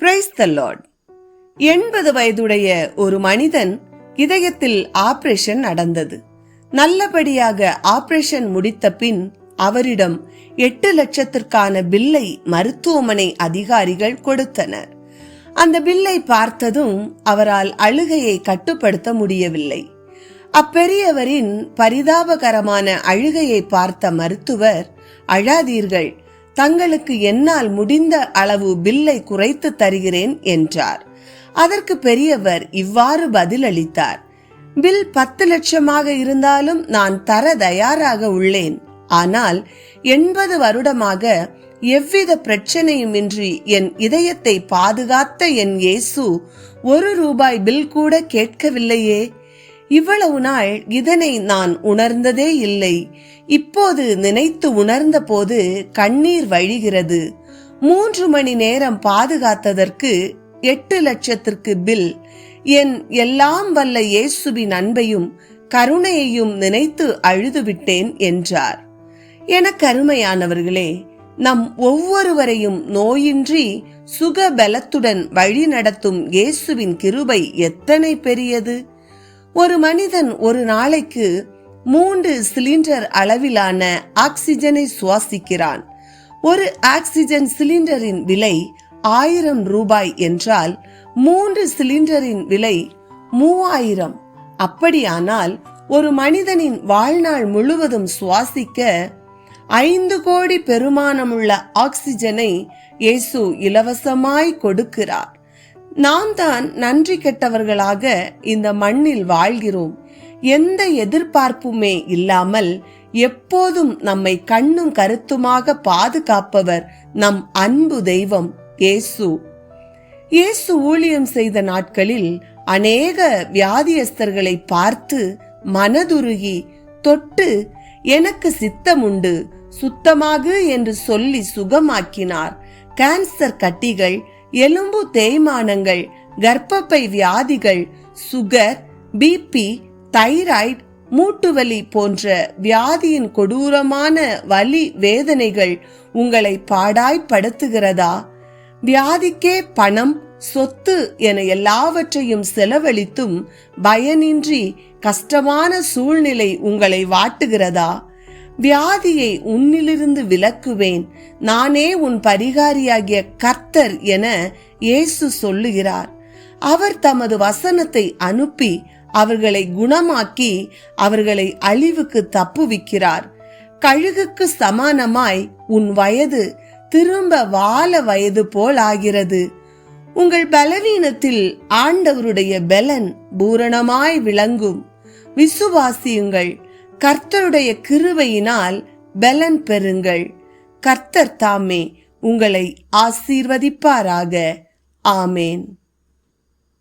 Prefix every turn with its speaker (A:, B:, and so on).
A: Praise the Lord எண்பது வயதுடைய ஒரு மனிதன் இதயத்தில் ஆபரேஷன் நடந்தது. நல்லபடியாக ஆபரேஷன் முடித்த பின் அவரிடம் எட்டு லட்சத்திற்கான பில்லை மருத்துவமனை அதிகாரிகள் கொடுத்தனர். அந்த பில்லை பார்த்ததும் அவரால் அழுகையை கட்டுப்படுத்த முடியவில்லை. அப்பெரியவரின் பரிதாபகரமான அழுகையை பார்த்த மருத்துவர் அழாதீர்கள் தங்களுக்கு என்னால் முடிந்த அளவு பில்லை குறைத்து தருகிறேன் என்றார். அதற்கு பெரியவர் இவ்வாறு பதிலளித்தார். பில் பத்து லட்சமாக இருந்தாலும் நான் தர தயாராக உள்ளேன். ஆனால் எண்பது வருடமாக எவ்வித பிரச்சனையுமின்றி என் இதயத்தை பாதுகாத்த என் இயேசு ஒரு ரூபாய் பில் கூட கேட்கவில்லையே. இவ்வளவு நாள் இதனை நான் உணர்ந்ததே இல்லை. இப்போது நினைத்து உணர்ந்த போது கண்ணீர் வழிகிறது. மூன்று மணி நேரம் பாதுகாத்ததற்கு எட்டு லட்சத்திற்கு பில். என் எல்லாம் வல்ல இயேசுவின் அன்பையும் கருணையையும் நினைத்து அழுதுவிட்டேன் என்றார். என கருமையானவர்களே நம் ஒவ்வொருவரையும் நோயின்றி சுக பலத்துடன் இயேசுவின் கிருபை எத்தனை பெரியது? ஒரு மனிதன் ஒரு நாளைக்கு மூன்று சிலிண்டர் அளவிலான ஆக்சிஜனை சுவாசிக்கிறான். ஒரு ஆக்சிஜன் சிலிண்டரின் விலை ஆயிரம் ரூபாய் என்றால் மூன்று சிலிண்டரின் விலை மூவாயிரம். அப்படியானால் ஒரு மனிதனின் வாழ்நாள் முழுவதும் சுவாசிக்க ஐந்து கோடி பெருமானமுள்ள ஆக்சிஜனை இயேசு இலவசமாய் கொடுக்கிறார். நாம் தான் நன்றி கெட்டவர்களாக இந்த மண்ணில் வாழ்கிறோம். எந்த எதிர்பார்ப்புமே இல்லாமல் எப்போதும் நம்மை கண்ணும் கருத்துமாக பாதுகாப்பவர் நம் அன்பு தெய்வம் இயேசு. இயேசு ஊழியம் செய்த நாட்களில் அநேக வியாதியஸ்தர்களை பார்த்து மனதுருகி தொட்டு எனக்கு சித்தமுண்டு சுத்தமாகு என்று சொல்லி சுகமாக்கினார். கேன்சர் கட்டிகள் எலும்பு தேய்மானங்கள் கர்ப்பப்பை வியாதிகள் சுகர் பிபி தைராய்டு மூட்டுவலி போன்ற வியாதியின் கொடூரமான வலி வேதனைகள் உங்களை பாடாய்ப்படுத்துகிறதா? வியாதிக்கே பணம் சொத்து என எல்லாவற்றையும் செலவழித்தும் பயனின்றி கஷ்டமான சூழ்நிலை உங்களை வாட்டுகிறதா? வியாதியை உன்னிலிருந்து விலக்குவேன். நானே உன் பரிகாரியாகிய கர்த்தர் என இயேசு சொல்லுகிறார். அவர் தமது வசனத்தை அனுப்பி அவர்களை குணமாக்கி அவர்களை அழிவுக்கு தப்புவிக்கிறார். கழுகுக்கு சமானமாய் உன் வயது திரும்ப வாழ வயது போல் ஆகிறது. உங்கள் பலவீனத்தில் ஆண்டவருடைய பலன் பூரணமாய் விளங்கும். விசுவாசியுங்கள் கர்த்தருடைய கிருவையினால் பலன் பெறுங்கள். கர்த்தர் தாமே உங்களை ஆசீர்வதிப்பாராக. ஆமேன்.